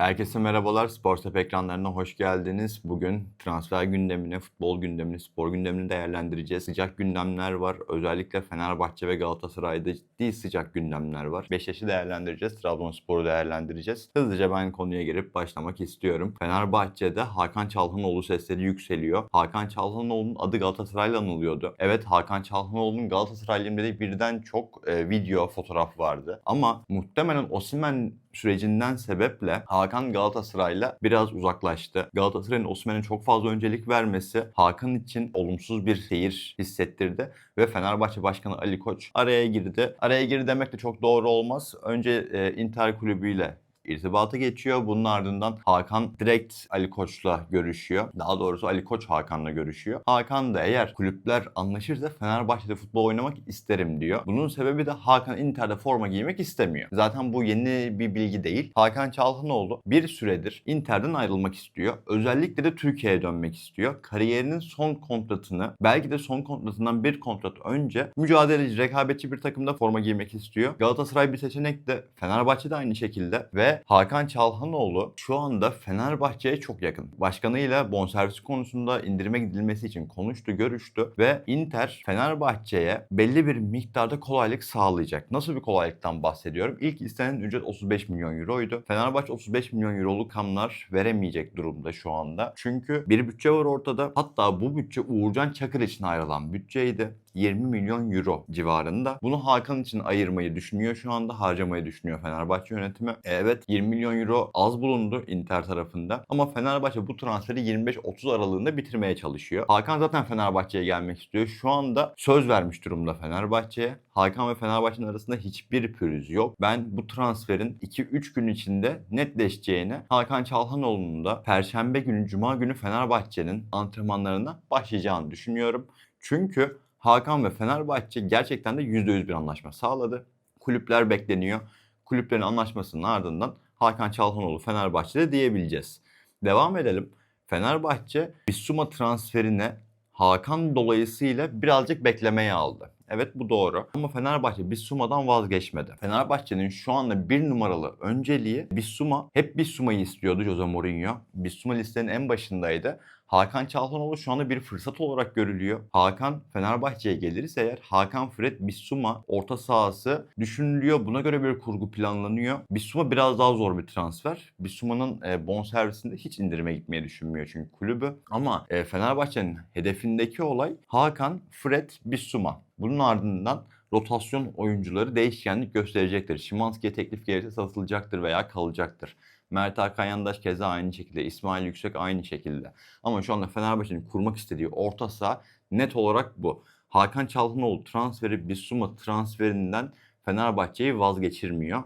Herkese merhabalar. Spor Step ekranlarına hoş geldiniz. Bugün transfer gündemini, futbol gündemini, spor gündemini değerlendireceğiz. Sıcak gündemler var. Özellikle Fenerbahçe ve Galatasaray'da ciddi sıcak gündemler var. Beşiktaş'ı değerlendireceğiz. Trabzonspor'u değerlendireceğiz. Hızlıca ben konuya girip başlamak istiyorum. Fenerbahçe'de Hakan Çalhanoğlu sesleri yükseliyor. Hakan Çalhanoğlu'nun adı Galatasaray'la anılıyordu. Evet Hakan Çalhanoğlu'nun Galatasaray'la birden çok e, video, fotoğraf vardı. Ama muhtemelen Osimhen sürecinden sebeple Hakan Galatasaray'la biraz uzaklaştı. Galatasaray'ın Osimhen'e çok fazla öncelik vermesi Hakan için olumsuz bir seyir hissettirdi ve Fenerbahçe Başkanı Ali Koç araya girdi. Araya girdi demek de çok doğru olmaz. Önce e, Inter kulübüyle irtibata geçiyor. Bunun ardından Hakan direkt Ali Koç'la görüşüyor. Daha doğrusu Ali Koç Hakan'la görüşüyor. Hakan da eğer kulüpler anlaşırsa Fenerbahçe'de futbol oynamak isterim diyor. Bunun sebebi de Hakan Inter'de forma giymek istemiyor. Zaten bu yeni bir bilgi değil. Hakan Çalhanoğlu bir süredir Inter'den ayrılmak istiyor. Özellikle de Türkiye'ye dönmek istiyor. Kariyerinin son kontratını belki de son kontratından bir kontrat önce mücadeleci, rekabetçi bir takımda forma giymek istiyor. Galatasaray bir seçenek de Fenerbahçe de aynı şekilde ve Hakan Çalhanoğlu şu anda Fenerbahçe'ye çok yakın. Başkanıyla bonservis konusunda indirime gidilmesi için konuştu, görüştü ve Inter Fenerbahçe'ye belli bir miktarda kolaylık sağlayacak. Nasıl bir kolaylıktan bahsediyorum? İlk istenen ücret 35 milyon euroydu. Fenerbahçe 35 milyon euroluk kamlar veremeyecek durumda şu anda. Çünkü bir bütçe var ortada. Hatta bu bütçe Uğurcan Çakır için ayrılan bütçeydi. 20 milyon euro civarında. Bunu Hakan için ayırmayı düşünüyor şu anda. Harcamayı düşünüyor Fenerbahçe yönetimi. Evet 20 milyon euro az bulundu Inter tarafında. Ama Fenerbahçe bu transferi 25-30 aralığında bitirmeye çalışıyor. Hakan zaten Fenerbahçe'ye gelmek istiyor. Şu anda söz vermiş durumda Fenerbahçe'ye. Hakan ve Fenerbahçe'nin arasında hiçbir pürüz yok. Ben bu transferin 2-3 gün içinde netleşeceğini Hakan Çalhanoğlu'nun da Perşembe günü, Cuma günü Fenerbahçe'nin antrenmanlarına başlayacağını düşünüyorum. Çünkü Hakan ve Fenerbahçe gerçekten de %100 bir anlaşma sağladı. Kulüpler bekleniyor. Kulüplerin anlaşmasının ardından Hakan Çalhanoğlu Fenerbahçe'de diyebileceğiz. Devam edelim. Fenerbahçe Bissouma transferine Hakan dolayısıyla birazcık beklemeye aldı. Evet bu doğru. Ama Fenerbahçe Bissouma'dan vazgeçmedi. Fenerbahçe'nin şu anda bir numaralı önceliği Bissouma. Hep Bissouma'yı istiyordu Jose Mourinho. Bissouma listenin en başındaydı. Hakan Çalhanoğlu şu anda bir fırsat olarak görülüyor. Hakan Fenerbahçe'ye gelirse eğer Hakan Fred Bissouma orta sahası düşünülüyor. Buna göre bir kurgu planlanıyor. Bissouma biraz daha zor bir transfer. Bissouma'nın e, bonservisinde hiç indirime gitmeyi düşünmüyor çünkü kulübü. Ama e, Fenerbahçe'nin hedefindeki olay Hakan Fred Bissouma. Bunun ardından rotasyon oyuncuları değişkenlik gösterecektir. Şimanski'ye teklif gelirse satılacaktır veya kalacaktır. Mert Hakan Yandaş keza aynı şekilde. İsmail Yüksek aynı şekilde. Ama şu anda Fenerbahçe'nin kurmak istediği orta saha net olarak bu. Hakan Çalhanoğlu transferi Bissouma transferinden Fenerbahçe'yi vazgeçirmiyor.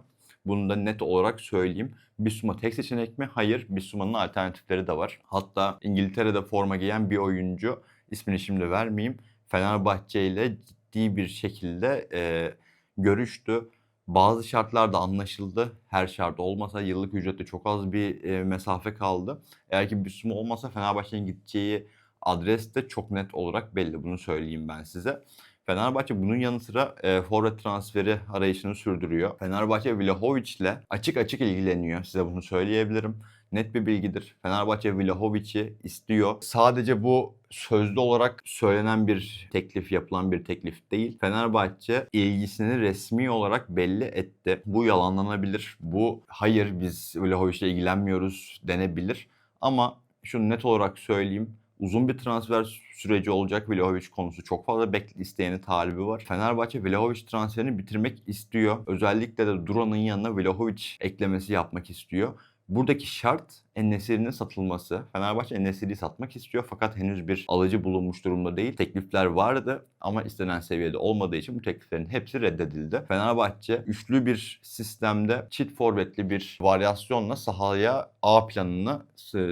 Bunu da net olarak söyleyeyim. Bissouma tek seçenek mi? Hayır. Bissouma'nın alternatifleri de var. Hatta İngiltere'de forma giyen bir oyuncu ismini şimdi vermeyeyim. Fenerbahçe ile ciddi bir şekilde e, görüştü. Bazı şartlarda anlaşıldı. Her şart olmasa yıllık ücrette çok az bir e, mesafe kaldı. Eğer ki Bissouma olmasa Fenerbahçe'nin gideceği adres de çok net olarak belli. Bunu söyleyeyim ben size. Fenerbahçe bunun yanı sıra e, forvet transferi arayışını sürdürüyor. Fenerbahçe Vlahovic ile açık açık ilgileniyor. Size bunu söyleyebilirim. Net bir bilgidir. Fenerbahçe Vlahovic'i istiyor. Sadece bu sözlü olarak söylenen bir teklif, yapılan bir teklif değil. Fenerbahçe ilgisini resmi olarak belli etti. Bu yalanlanabilir. Bu hayır biz Vlahovic'le ilgilenmiyoruz denebilir. Ama şunu net olarak söyleyeyim uzun bir transfer süreci olacak Vlahovic konusu. Çok fazla bek isteyeni talibi var. Fenerbahçe Vlahovic transferini bitirmek istiyor. Özellikle de Duran'ın yanına Vlahovic eklemesi yapmak istiyor. Buradaki şart Enesiri'nin satılması. Fenerbahçe Enesiri'yi satmak istiyor fakat henüz bir alıcı bulunmuş durumda değil. Teklifler vardı ama istenen seviyede olmadığı için bu tekliflerin hepsi reddedildi. Fenerbahçe üçlü bir sistemde çift forvetli bir varyasyonla sahaya A planını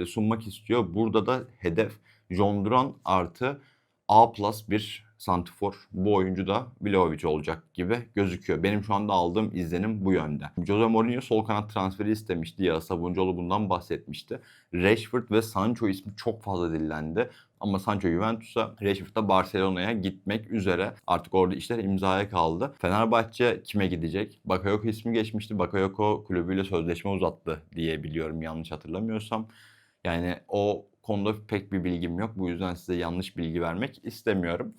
sunmak istiyor. Burada da hedef John artı A plus bir santifor bu oyuncu da Vlahovic olacak gibi gözüküyor. Benim şu anda aldığım izlenim bu yönde. Jose Mourinho sol kanat transferi istemişti. Ya Sabuncuoğlu bundan bahsetmişti. Rashford ve Sancho ismi çok fazla dillendi. Ama Sancho Juventus'a, Rashford da Barcelona'ya gitmek üzere. Artık orada işler imzaya kaldı. Fenerbahçe kime gidecek? Bakayoko ismi geçmişti. Bakayoko kulübüyle sözleşme uzattı diye biliyorum yanlış hatırlamıyorsam. Yani o konuda pek bir bilgim yok. Bu yüzden size yanlış bilgi vermek istemiyorum.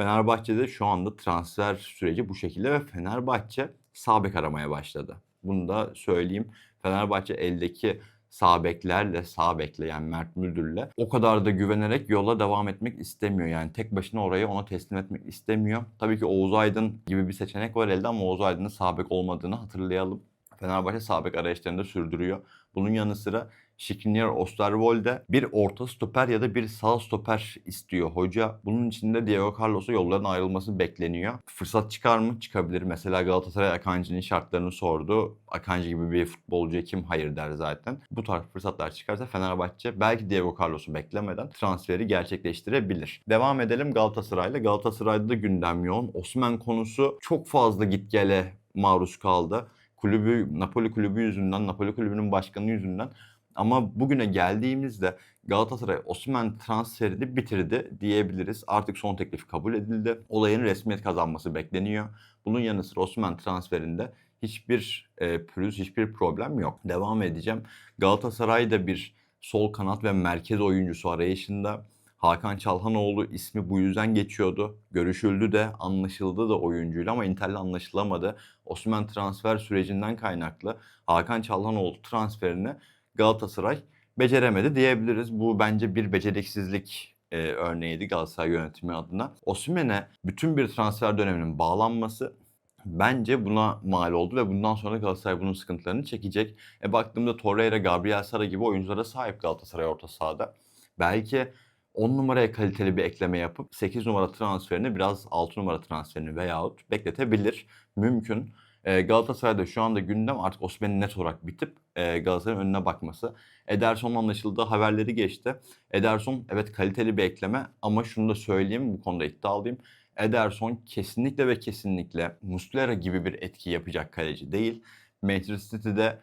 Fenerbahçe'de şu anda transfer süreci bu şekilde ve Fenerbahçe sağ bek aramaya başladı. Bunu da söyleyeyim. Fenerbahçe eldeki sağ beklerle, sağ yani Mert Müldür'le o kadar da güvenerek yola devam etmek istemiyor. Yani tek başına orayı ona teslim etmek istemiyor. Tabii ki Oğuz Aydın gibi bir seçenek var elde ama Oğuz Aydın'ın sağ bek olmadığını hatırlayalım. Fenerbahçe sağ bek arayışlarını da sürdürüyor. Bunun yanı sıra Skriniar Osterwolde bir orta stoper ya da bir sağ stoper istiyor hoca. Bunun için de Diego Carlos'a yolların ayrılması bekleniyor. Fırsat çıkar mı? Çıkabilir. Mesela Galatasaray Akancı'nın şartlarını sordu. Akancı gibi bir futbolcuya kim hayır der zaten. Bu tarz fırsatlar çıkarsa Fenerbahçe belki Diego Carlos'u beklemeden transferi gerçekleştirebilir. Devam edelim Galatasaray'la. Galatasaray'da da gündem yoğun. Osman konusu çok fazla git gele maruz kaldı. Kulübü, Napoli kulübü yüzünden, Napoli kulübünün başkanı yüzünden ama bugüne geldiğimizde Galatasaray Osman transferini bitirdi diyebiliriz. Artık son teklif kabul edildi. Olayın resmiyet kazanması bekleniyor. Bunun yanı sıra Osman transferinde hiçbir e, pürüz, hiçbir problem yok. Devam edeceğim. Galatasaray'da bir sol kanat ve merkez oyuncusu arayışında. Hakan Çalhanoğlu ismi bu yüzden geçiyordu. Görüşüldü de anlaşıldı da oyuncuyla ama Inter'le anlaşılamadı. Osman transfer sürecinden kaynaklı Hakan Çalhanoğlu transferini Galatasaray beceremedi diyebiliriz. Bu bence bir beceriksizlik e, örneğiydi Galatasaray yönetimi adına. Osimhen'e bütün bir transfer döneminin bağlanması bence buna mal oldu ve bundan sonra Galatasaray bunun sıkıntılarını çekecek. E baktığımda Torreira, Gabriel Sara gibi oyunculara sahip Galatasaray orta sahada. Belki 10 numaraya kaliteli bir ekleme yapıp 8 numara transferini biraz 6 numara transferini veyahut bekletebilir. Mümkün. Galatasaray'da şu anda gündem artık Osimhen'in net olarak bitip e, Galatasaray'ın önüne bakması. Ederson anlaşıldı haberleri geçti. Ederson evet kaliteli bir ekleme ama şunu da söyleyeyim bu konuda iddialıyım. Ederson kesinlikle ve kesinlikle Muslera gibi bir etki yapacak kaleci değil. Manchester City'de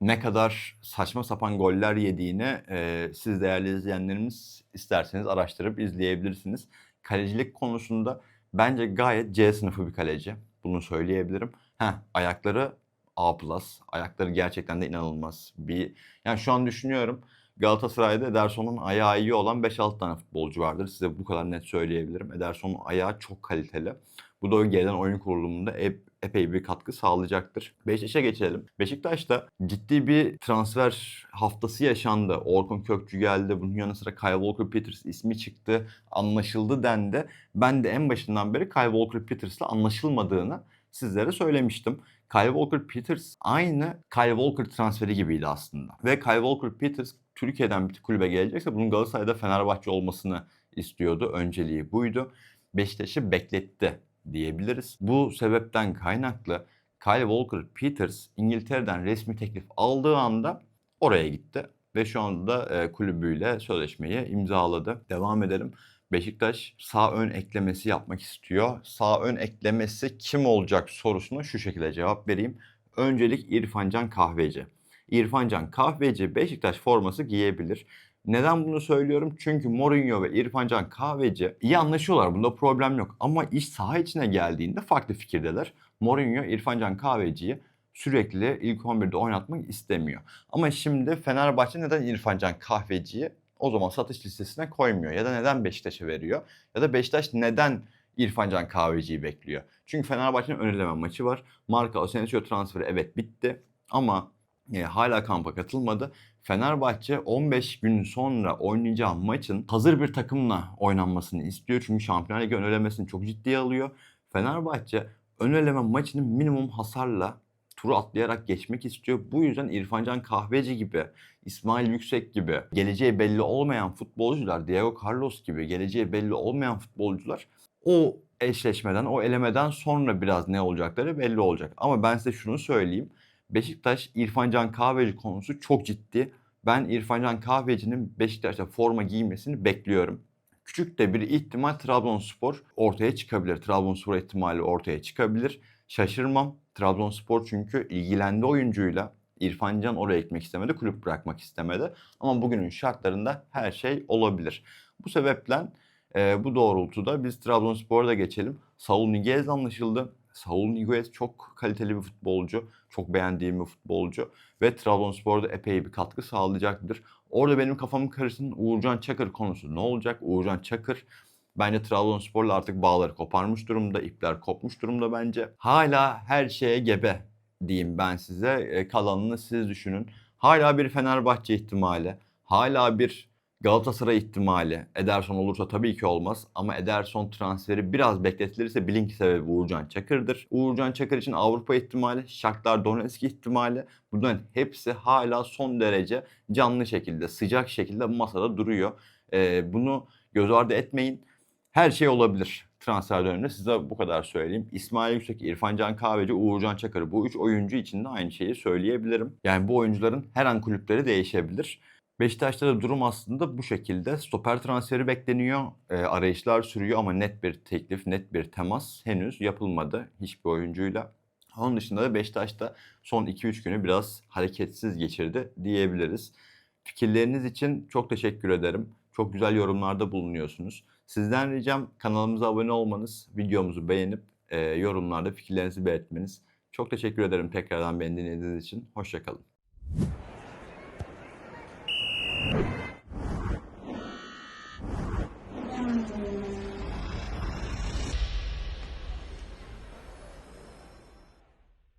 ne kadar saçma sapan goller yediğini e, siz değerli izleyenlerimiz isterseniz araştırıp izleyebilirsiniz. Kalecilik konusunda bence gayet C sınıfı bir kaleci. Bunu söyleyebilirim. Heh, ayakları A+. Ayakları gerçekten de inanılmaz. Bir yani şu an düşünüyorum. Galatasaray'da Ederson'un ayağı iyi olan 5-6 tane futbolcu vardır. Size bu kadar net söyleyebilirim. Ederson'un ayağı çok kaliteli. Bu da gelen oyun kurulumunda ep, epey bir katkı sağlayacaktır. Beşiktaş'a geçelim. Beşiktaş'ta ciddi bir transfer haftası yaşandı. Orkun Kökçü geldi. Bunun yanı sıra Kyle Walker-Peters ismi çıktı. Anlaşıldı dendi. Ben de en başından beri Kyle Walker-Peters'la anlaşılmadığını sizlere söylemiştim. Kyle Walker Peters aynı Kyle Walker transferi gibiydi aslında. Ve Kyle Walker Peters Türkiye'den bir kulübe gelecekse bunun Galatasaray'da Fenerbahçe olmasını istiyordu. Önceliği buydu. Beşiktaş'ı bekletti diyebiliriz. Bu sebepten kaynaklı Kyle Walker Peters İngiltere'den resmi teklif aldığı anda oraya gitti. Ve şu anda e, kulübüyle sözleşmeyi imzaladı. Devam edelim. Beşiktaş sağ ön eklemesi yapmak istiyor. Sağ ön eklemesi kim olacak sorusuna şu şekilde cevap vereyim. Öncelik İrfancan Kahveci. İrfancan Kahveci Beşiktaş forması giyebilir. Neden bunu söylüyorum? Çünkü Mourinho ve İrfancan Kahveci iyi anlaşıyorlar. Bunda problem yok. Ama iş saha içine geldiğinde farklı fikirdeler. Mourinho İrfancan Kahveci'yi sürekli ilk 11'de oynatmak istemiyor. Ama şimdi Fenerbahçe neden İrfancan Kahveci'yi o zaman satış listesine koymuyor. Ya da neden Beşiktaş'a veriyor? Ya da Beşiktaş neden İrfancan Kahveci'yi bekliyor? Çünkü Fenerbahçe'nin öneleme maçı var. Marka Asensio transferi evet bitti. Ama e, hala kampa katılmadı. Fenerbahçe 15 gün sonra oynayacağı maçın hazır bir takımla oynanmasını istiyor. Çünkü Şampiyonlar Ligi önelemesini çok ciddiye alıyor. Fenerbahçe öneleme maçını minimum hasarla turu atlayarak geçmek istiyor. Bu yüzden İrfancan Kahveci gibi, İsmail Yüksek gibi, geleceği belli olmayan futbolcular, Diego Carlos gibi geleceği belli olmayan futbolcular o eşleşmeden, o elemeden sonra biraz ne olacakları belli olacak. Ama ben size şunu söyleyeyim. Beşiktaş İrfancan Kahveci konusu çok ciddi. Ben İrfancan Kahveci'nin Beşiktaş'ta forma giymesini bekliyorum. küçük de bir ihtimal Trabzonspor ortaya çıkabilir. Trabzonspor ihtimali ortaya çıkabilir. Şaşırmam. Trabzonspor çünkü ilgilendi oyuncuyla. İrfan Can oraya gitmek istemedi, kulüp bırakmak istemedi. Ama bugünün şartlarında her şey olabilir. Bu sebeple e, bu doğrultuda biz Trabzonspor'a geçelim. Saul Niguez anlaşıldı. Saul Niguez çok kaliteli bir futbolcu. Çok beğendiğim bir futbolcu. Ve Trabzonspor'da epey bir katkı sağlayacaktır. Orada benim kafamı karışsın Uğurcan Çakır konusu ne olacak? Uğurcan Çakır bence Trabzonspor'la artık bağları koparmış durumda. ipler kopmuş durumda bence. Hala her şeye gebe diyeyim ben size. E, kalanını siz düşünün. Hala bir Fenerbahçe ihtimali. Hala bir Galatasaray ihtimali. Ederson olursa tabii ki olmaz. Ama Ederson transferi biraz bekletilirse bilin ki sebebi Uğurcan Çakır'dır. Uğurcan Çakır için Avrupa ihtimali, Shakhtar Donetsk ihtimali. Bunların hepsi hala son derece canlı şekilde, sıcak şekilde masada duruyor. Ee, bunu göz ardı etmeyin. Her şey olabilir transfer döneminde. Size bu kadar söyleyeyim. İsmail Yüksek, İrfan Can Kahveci, Uğurcan Çakır bu üç oyuncu için de aynı şeyi söyleyebilirim. Yani bu oyuncuların her an kulüpleri değişebilir. Beşiktaş'ta da durum aslında bu şekilde. Stoper transferi bekleniyor. E, arayışlar sürüyor ama net bir teklif, net bir temas henüz yapılmadı hiçbir oyuncuyla. Onun dışında da Beşiktaş'ta son 2-3 günü biraz hareketsiz geçirdi diyebiliriz. Fikirleriniz için çok teşekkür ederim. Çok güzel yorumlarda bulunuyorsunuz. Sizden ricam kanalımıza abone olmanız, videomuzu beğenip e, yorumlarda fikirlerinizi belirtmeniz. Çok teşekkür ederim tekrardan beni dinlediğiniz için. Hoşçakalın.